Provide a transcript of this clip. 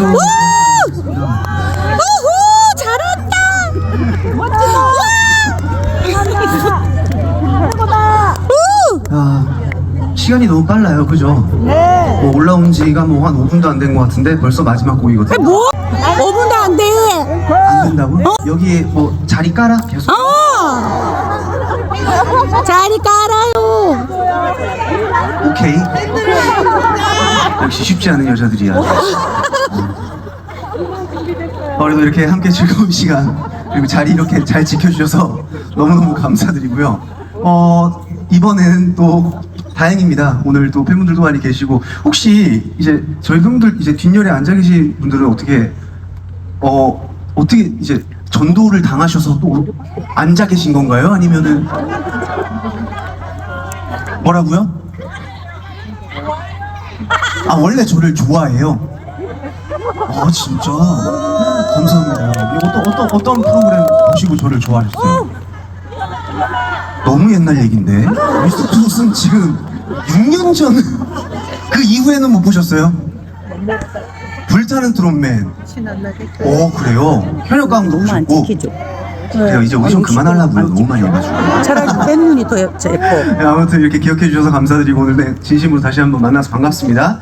오! 오호! 잘한다! 와! 아, 시간이 너무 빨라요, 그죠? 네. 뭐 올라온 지가 뭐 한 5분도 안 된 것 같은데 벌써 마지막 곡이거든. 요 어, 뭐? 5분도 안 돼! 안 된다고? 어? 요 여기 뭐 자리 깔아 계속. 어! 자리 깔아요! 오케이. 역시 쉽지 않은 여자들이야. 그래도 이렇게 함께 즐거운 시간 그리고 자리 이렇게 잘 지켜주셔서 너무너무 감사드리고요. 어, 이번에는 또 다행입니다. 오늘 또 팬분들도 많이 계시고 혹시 이제 저희 팬분들 이제 뒷열에 앉아 계신 분들은 어떻게 어 어떻게 이제 전도를 당하셔서 또 앉아 계신 건가요? 아니면은 뭐라고요? 아 원래 저를 좋아해요. 아 진짜 감사합니다. 어떤 어떤 어떤 프로그램 보시고 저를 좋아하셨어요? 너무 옛날 얘긴데 미스터 트롯은 지금 6년 전 그 이후에는 못 보셨어요? 불타는 트롯맨. 오 그래요. 현역강 너무 안 보셨고. 지키죠. 그래요 이제 오디션 그만하려고요. 너무 많이 해가지고. 차라리 뺀 눈이 더 예뻐. 네, 아무튼 이렇게 기억해 주셔서 감사드리고 오늘 네, 진심으로 다시 한번 만나서 반갑습니다.